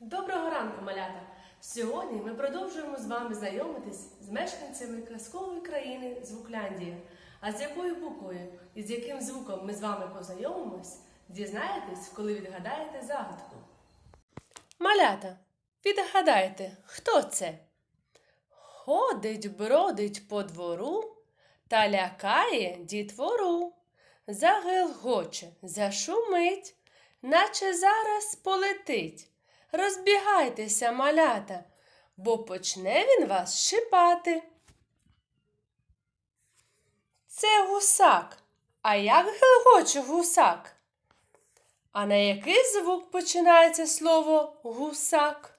Доброго ранку, малята! Сьогодні ми продовжуємо з вами знайомитись з мешканцями казкової країни Звукляндія. А з якою буквою і з яким звуком ми з вами познайомимось, дізнаєтесь, коли відгадаєте загадку. Малята, відгадайте, хто це? Ходить, бродить по двору та лякає дітвору. Загелгоче, зашумить, наче зараз полетить. Розбігайтеся, малята, бо почне він вас шипати. Це гусак. А як гелгоче гусак? А на який звук починається слово гусак?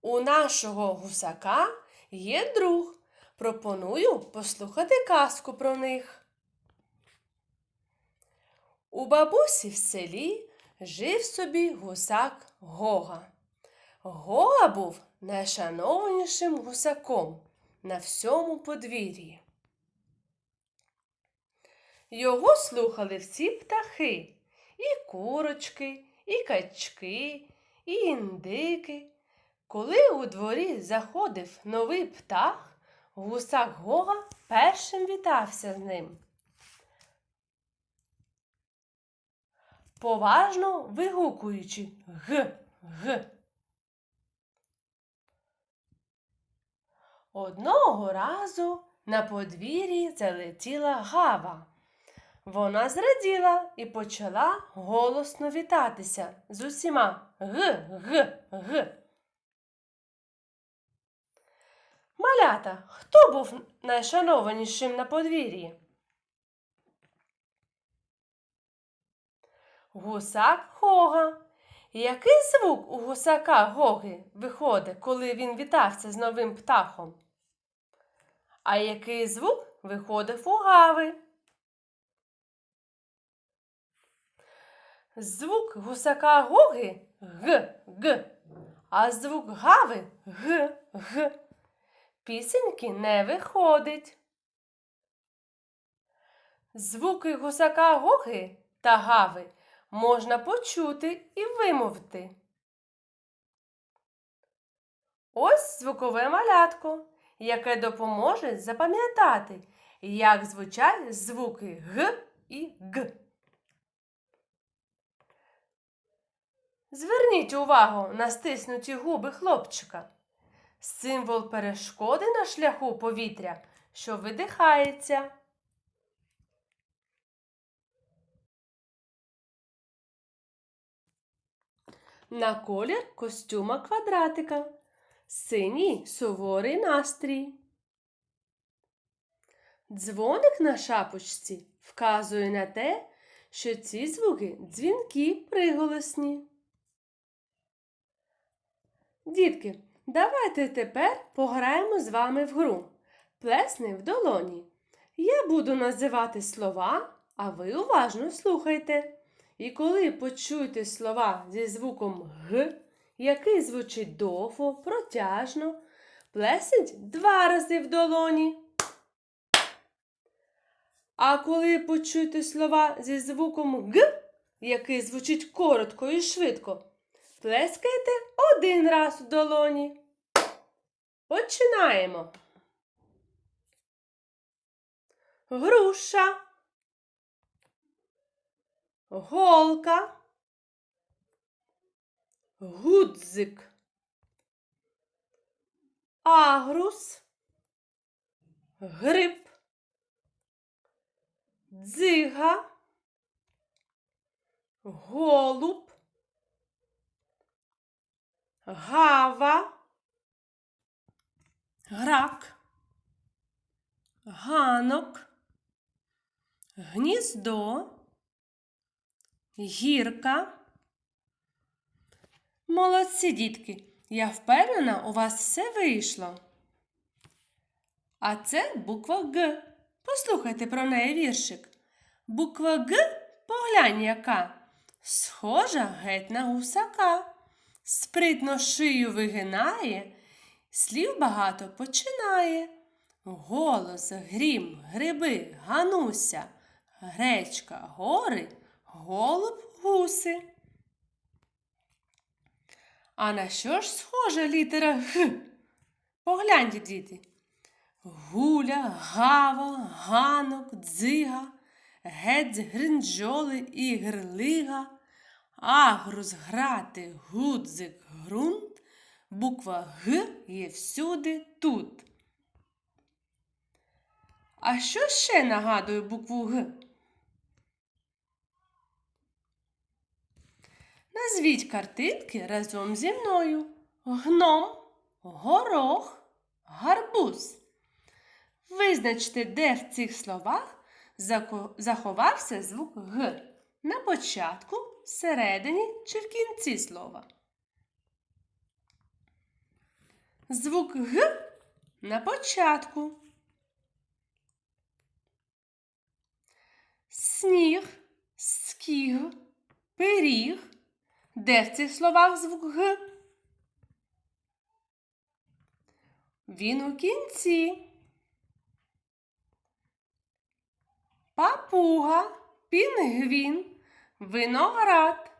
У нашого гусака є друг. Пропоную послухати казку про них. У бабусі в селі жив собі гусак Гога. Гога був найшанованішим гусаком на всьому подвір'ї. Його слухали всі птахи, і курочки, і качки, і індики. Коли у дворі заходив новий птах, гусак Гога першим вітався з ним. Поважно вигукуючи г, г. Одного разу на подвір'ї залетіла гава. Вона зраділа і почала голосно вітатися з усіма г, г, г. Малята, хто був найшанованішим на подвір'ї? Гусак Гога. Який звук у гусака Гоги виходить, коли він вітався з новим птахом? А який звук виходив у Гави? Звук гусака Гоги г, г, а звук Гави г, г. Пісеньки не виходить. Звуки гусака Гоги та Гави можна почути і вимовити. Ось звукове малятко, яке допоможе запам'ятати, як звучать звуки Г і Г. Зверніть увагу на стиснуті губи хлопчика. Символ перешкоди на шляху повітря, що видихається. На колір костюма квадратика. Синій суворий настрій. Дзвоник на шапочці вказує на те, що ці звуки дзвінки приголосні. Дітки, давайте тепер пограємо з вами в гру. Плесни в долоні. Я буду називати слова, а ви уважно слухайте. І коли почуєте слова зі звуком Г, який звучить довго, протяжно, плесніть два рази в долоні. А коли почуєте слова зі звуком Г, який звучить коротко і швидко, плескайте один раз в долоні. Починаємо. Груша голка, гудзик, агрус, гриб, дзига, голуб, гава, грак, ганок, гніздо гірка. Молодці, дітки, я впевнена, у вас все вийшло. А це буква Г. Послухайте про неї віршик. Буква Г, поглянь яка, схожа геть на гусака. Спритно шию вигинає, слів багато починає. Голос, грім, гриби, гануся, гречка, гори голуб гуси. А на що ж схожа літера Г? Погляньте, діти. Гуля, гава, ганок, дзига, гець, гринджоли і грлига, агрус, грати, гудзик, грунт, буква Г є всюди тут. А що ще нагадує букву Г? Назвіть картинки разом зі мною. Гном, горох, гарбуз. Визначте, де в цих словах заховався звук Г. На початку, всередині чи в кінці слова. Звук Г на початку. Сніг, скіг, пиріг. Де в цих словах звук Г? Він у кінці. Папуга, пінгвін, виноград.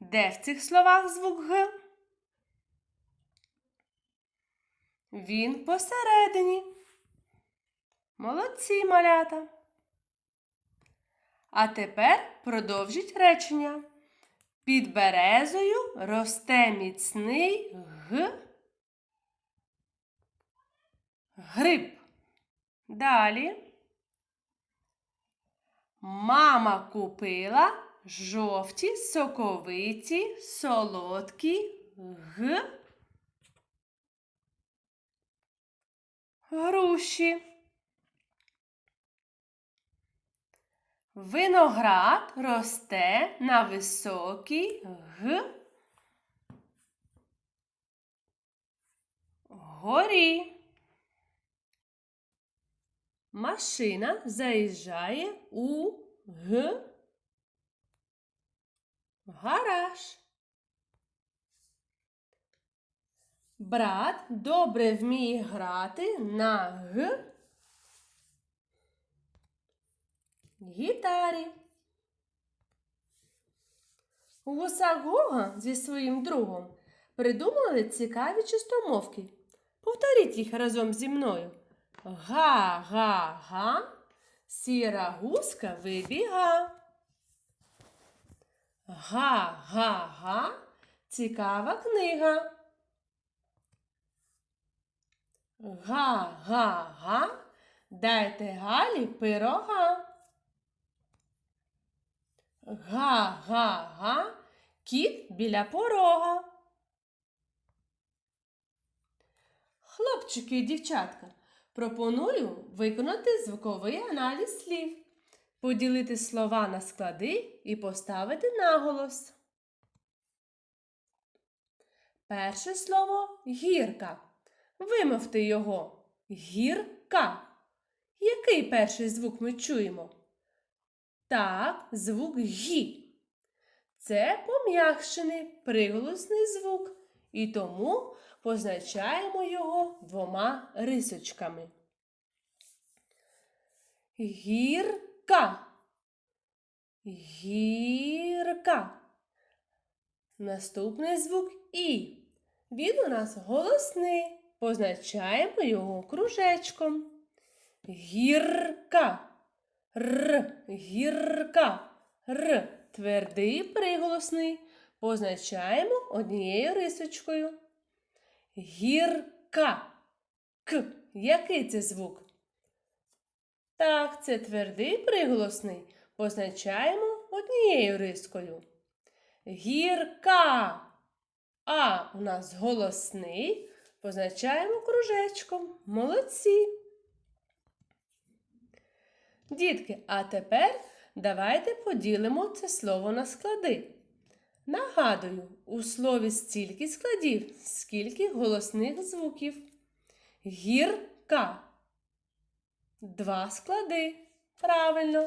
Де в цих словах звук Г? Він посередині. Молодці малята. А тепер продовжіть речення. Під березою росте міцний г. Гриб. Далі. Мама купила жовті, соковиті, солодкі г. Груші. Виноград росте на високій г. Горі. Машина заїжджає у г. Гараж. Брат добре вміє грати на г. Гітарі. Гусак Гога зі своїм другом придумали цікаві чистомовки. Повторіть їх разом зі мною. Га-га-га, сіра гуска вибіга. Га-га-га, цікава книга. Га-га-га, дайте Галі пирога. Га-га-га, кіт біля порога. Хлопчики і дівчатка, пропоную виконати звуковий аналіз слів, поділити слова на склади і поставити наголос. Перше слово гірка. Вимовте його. Гірка. Який перший звук ми чуємо? Так, звук гі. Це пом'якшений приголосний звук, і тому позначаємо його двома рисочками. Гірка. Гірка. Наступний звук І. Він у нас голосний. Позначаємо його кружечком. Гірка. Р. Гірка. Р. Твердий приголосний. Позначаємо однією рисочкою. Гірка. К. Який це звук? Так, це твердий приголосний. Позначаємо однією рискою. Гірка. А у нас голосний. Позначаємо кружечком. Молодці. Дітки, а тепер давайте поділимо це слово на склади. Нагадую, у слові стільки складів, скільки голосних звуків. Гірка. Два склади. Правильно.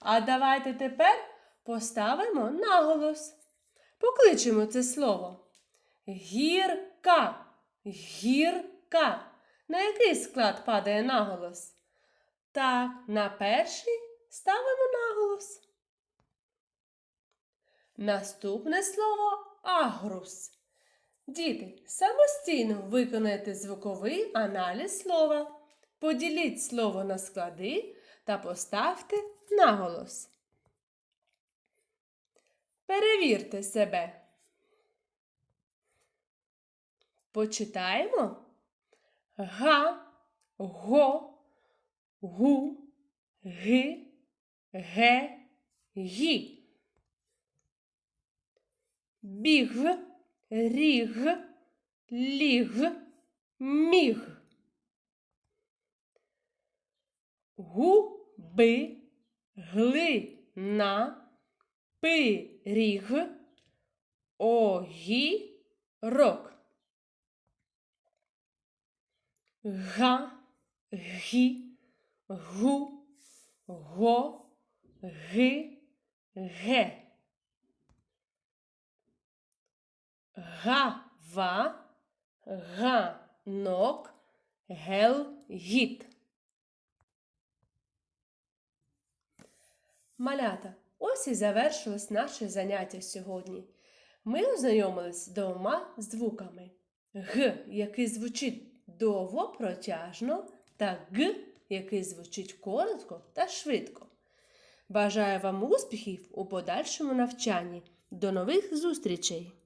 А давайте тепер поставимо наголос. Покличемо це слово. Гірка. Гірка. На який склад падає наголос? Так, на перший ставимо наголос. Наступне слово агрус. Діти, самостійно виконайте звуковий аналіз слова. Поділіть слово на склади та поставте наголос. Перевірте себе. Почитаємо га, го, гу, ги, ге, гі. Біг, ріг, ліг, міг. Губи, глина, пиріг, огірок. Га, гі, гу, го, ги, ге. Гава, ганок, гелгіт. Малята, ось і завершилось наше заняття сьогодні. Ми ознайомились з двома звуками. Г, який звучить довго, протяжно, та Г, який звучить коротко та швидко. Бажаю вам успіхів у подальшому навчанні. До нових зустрічей!